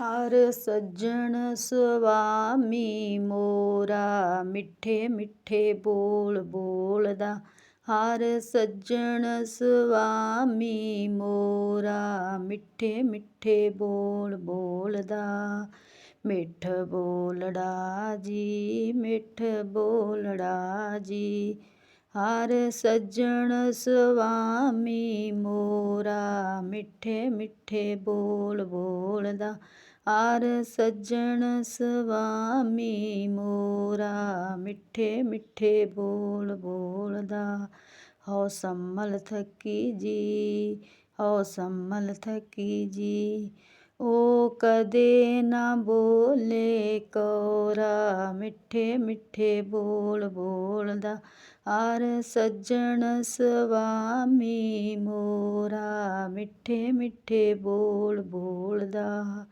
ਹਰ ਸੱਜਣ ਸੁਆਮੀ ਮੋਰਾ, ਮਿੱਠੇ ਮਿੱਠੇ ਬੋਲ ਬੋਲਦਾ। ਹਰ ਸੱਜਣ ਸੁਆਮੀ ਮੋਰਾ, ਮਿੱਠੇ ਮਿੱਠੇ ਬੋਲ ਬੋਲਦਾ। ਮਿੱਠ ਬੋਲੜਾ ਜੀ, ਮਿੱਠ ਬੋਲੜਾ ਜੀ। ਹਰ ਸੱਜਣ ਸੁਆਮੀ ਮੋ ਮਿੱਠੇ ਮਿੱਠੇ ਬੋਲ ਬੋਲਦਾ ਆਰ ਸੱਜਣ ਸੁਆਮੀ ਮੋਰਾ ਮਿੱਠੇ ਮਿੱਠੇ ਬੋਲ ਬੋਲਦਾ ਹਉ ਸੰਮਲ ਥਕੀ ਜੀ ਹਉ ਸੰਮਲ ਥਕੀ ਜੀ। ਉਹ ਕਦੇ ਨਾ ਬੋਲੇ ਕੋਰਾ, ਮਿੱਠੇ ਮਿੱਠੇ ਬੋਲ ਬੋਲਦਾ। ਹਰ ਸੱਜਣ ਸੁਆਮੀ ਮੋਰਾ, ਮਿੱਠੇ ਮਿੱਠੇ ਬੋਲ ਬੋਲਦਾ।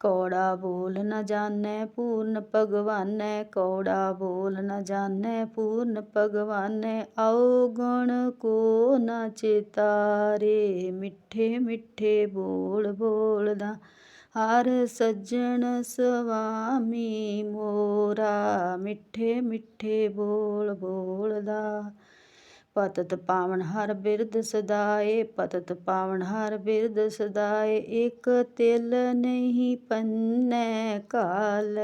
ਕੌੜਾ ਬੋਲ ਨ ਜਾਣੈ, ਪੂਰਨ ਭਗਵਾਨੈ, ਕੌੜਾ ਬੋਲ ਨ ਜਾਣੈ, ਪੂਰਨ ਭਗਵਾਨੈ ਔਗਣ ਕੋ ਨ ਚਿਤਾਰੇ, ਮਿੱਠੇ ਮਿੱਠੇ ਬੋਲ ਬੋਲਦਾ, ਹਰ ਸੱਜਣ ਸੁਆਮੀ ਮੋਰਾ, ਮਿੱਠੇ ਮਿੱਠੇ ਬੋਲ ਬੋਲਦਾ। ਪਤਤ ਪਾਵਨ ਹਰ ਬਿਰਦ ਸਦਾਏ, ਪਤਤ ਪਾਵਨ ਹਰ ਬਿਰਦ ਸਦਾਏ ਇੱਕ ਤਿਲ ਨਹੀਂ ਪੰਨੈ ਕਾਲ,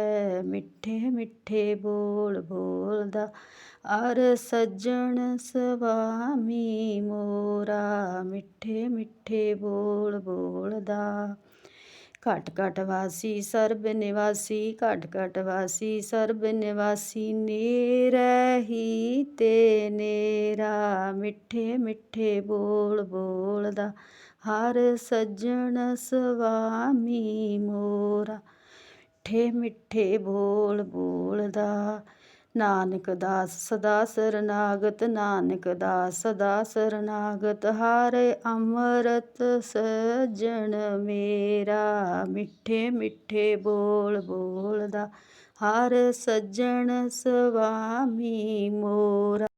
ਮਿੱਠੇ ਮਿੱਠੇ ਬੋਲ ਬੋਲਦਾ, ਅਰ ਸੱਜਣ ਸੁਆਮੀ ਮੋਰਾ, ਮਿੱਠੇ ਮਿੱਠੇ ਬੋਲ ਬੋਲਦਾ। ਘਟ ਘਟ ਵਾਸੀ ਸਰਬ ਨਿਵਾਸੀ, ਘਟ ਘਟ ਵਾਸੀ ਸਰਬ ਨਿਵਾਸੀ ਨੇਰਹੀ ਤੇ ਨੇਰਾ, ਮਿੱਠੇ ਮਿੱਠੇ ਬੋਲ ਬੋਲਦਾ, ਹਰ ਸੱਜਣ ਸੁਆਮੀ ਮੋਰਾ। ਮਿੱਠੇ ਮਿੱਠੇ ਬੋਲ ਬੋਲਦਾ, ਨਾਨਕ ਦਾਸ ਸਦਾ ਸਰਨਾਗਤ, ਨਾਨਕ ਦਾਸ ਸਦਾ ਸਰਨਾਗਤ, ਹਰ ਅੰਮ੍ਰਿਤ ਸਜਣ ਮੇਰਾ। ਮਿੱਠੇ ਮਿੱਠੇ ਬੋਲ ਬੋਲਦਾ ਹਰ ਸੱਜਣ ਸੁਆਮੀ ਮੋਰਾ